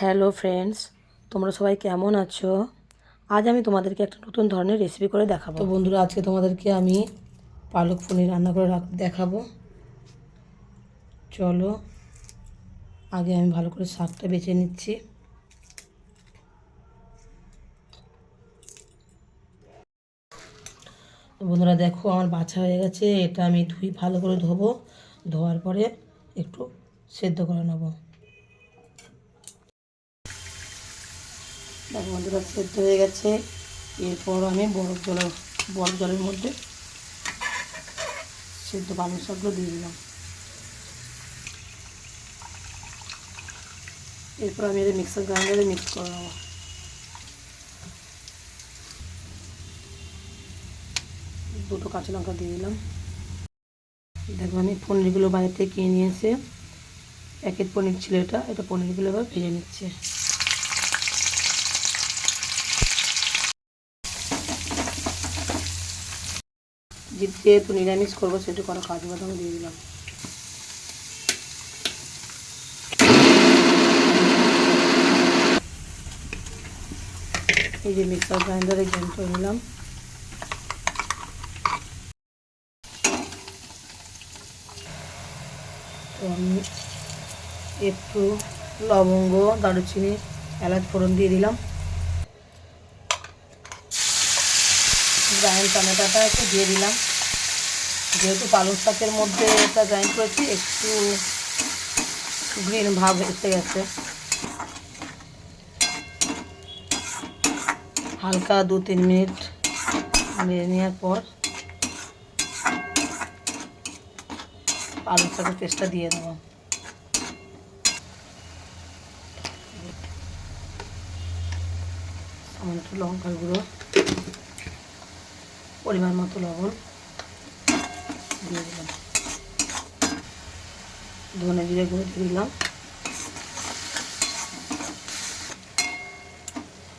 Hello friends, তোমরা সবাই কেমন আছো? আজ আমি তোমাদেরকে একটা নতুন ধরনের রেসিপি করে দেখাবো। তো বন্ধুরা, আজকে তোমাদেরকে আমি পালক পনির রান্না করে দেখাবো। চলো, আগে আমি ভালো করে শাকটা বেছে নিচ্ছি। বন্ধুরা, দেখো আমার বাছা হয়ে গেছে, এটা আমি ধুই ভালো করে ধোবো। ধোয়ার পরে একটু সেদ্ধ করে নেব। দেখো বন্ধুরা সেদ্ধ হয়ে গেছে। এরপর আমি বরফ জলের বরফ জলের মধ্যে সেদ্ধ পালং শাকগুলো দিয়ে দিলাম। এরপর আমি এটা মিক্সার গ্রাইন্ডারে মিক্স করে নেব। দুটো কাঁচা লঙ্কা দিয়ে দিলাম। দেখো আমি পনিরগুলো বাইরে থেকে কিনে নিয়ে এসে প্যাকেট পনির ছিল এটা এটা পনিরগুলো এবার ভেজে নিচ্ছে। যেহেতু নিরামিষ করব সেটু করা কাজু বাদাম দিয়ে দিলাম। এই যে মিক্সার গ্রাইন্ডারে গ্রাইন্ড করে নিলাম তো আমি একটু লবঙ্গ, দারুচিনি, এলাচ ফোড়ন দিয়ে দিলাম। গ্রাইন্ড টমেটোটা একটু দিয়ে দিলাম। যেহেতু পালং শাকের মধ্যে এটা গ্রাইন্ড করেছি, একটু গ্রিন ভাব এসে গেছে। হালকা দু তিন মিনিট নেড়ে নেওয়ার পর পালং শাকের পেস্টটা দিয়ে দেবো। সামান্য লঙ্কার গুঁড়ো। পরিমাণ মতো লবণ দিয়ে দিলাম। ধনে জিরে গুঁড়ো দিয়ে দিলাম।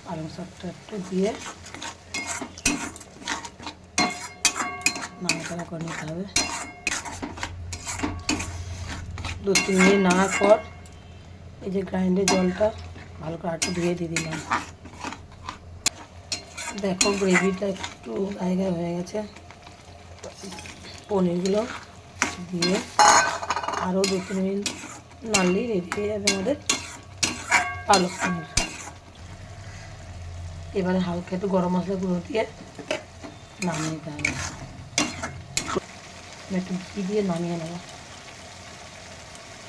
পালং শাকটা একটু দিয়ে নাড়াচাড়া করে নিতে হবে। দু, তিন মিনিট নাড়ার পর এই যে গ্রাইন্ডের জলটা ভালো করে একটু ধুয়ে দিয়ে দিলাম। দেখো গ্রেভিটা একটু গায়ে হয়ে গেছে। পনিরগুলো দিয়ে আরও দু তিন মিনিট নাড়লেই রেডি হয়ে যাবে আমাদের পালক পনির। এবারে হালকা একটু গরম মশলা গুঁড়ো দিয়ে নামিয়ে নিতে হবে। একটু ঘি দিয়ে নামিয়ে নেব।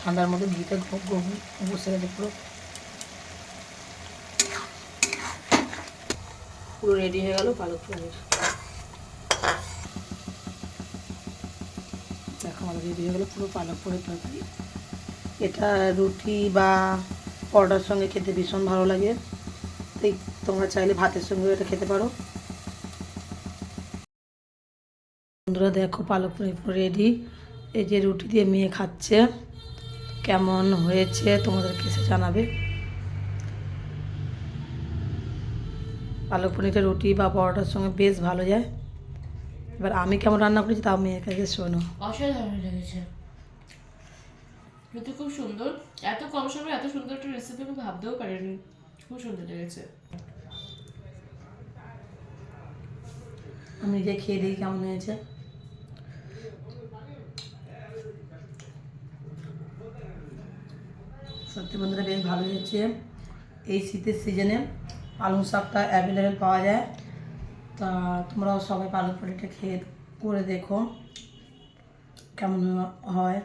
ঠান্ডার মধ্যে ঘিটা বসে গেছে পুরো পুরো রেডি হয়ে গেল, পালক পনির। দেখো আমাদের রেডি হয়ে গেলো পুরো পালক পনির তরকারি। এটা রুটি বা পরোটার সঙ্গে খেতে ভীষণ ভালো লাগে। তাই তোমরা চাইলে ভাতের সঙ্গেও এটা খেতে পারো। বন্ধুরা দেখো পালক পনির পুরো রেডি এই যে রুটি দিয়ে মেয়ে খাচ্ছে। কেমন হয়েছে তোমাদের কিসে জানাবে। পালক পনিরটা রুটি বা পরোটার সঙ্গে বেশ ভালো যায়। এবার আমি কেমন রান্না করেছি তাও মেয়ের কাছে শোনো। অসাধারণ লেগেছে। কিন্তু খুব সুন্দর। এত কম সময়ে এত সুন্দর একটা রেসিপি আমি ভাবতেও পারিনি। খুব সুন্দর লেগেছে। আমি নিজে খেয়ে দেখি কেমন হয়েছে। সত্যি বন্ধুরা বেশ ভালো হয়েছে এই শীতের সিজনে পালং শাকটা অ্যাভেলেবেল পাওয়া যায়। তা তোমরাও সবাই পালং পনিরটা খেয়ে করে দেখো, কেমন হয়।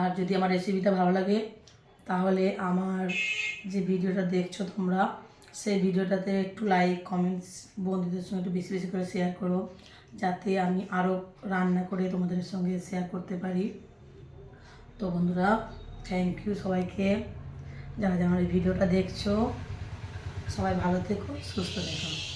আর যদি আমার রেসিপিটা ভালো লাগে, তাহলে আমার যে ভিডিওটা দেখছ তোমরা, সেই ভিডিওটাতে একটু লাইক কমেন্টস বন্ধুদের সঙ্গে একটু বেশি বেশি করে শেয়ার করো, যাতে আমি আরও রান্না করে তোমাদের সঙ্গে শেয়ার করতে পারি। তো বন্ধুরা থ্যাংক ইউ সবাইকে। যারা যারা এই ভিডিওটা দেখছ সবাই ভালো থেকো সুস্থ থেকো।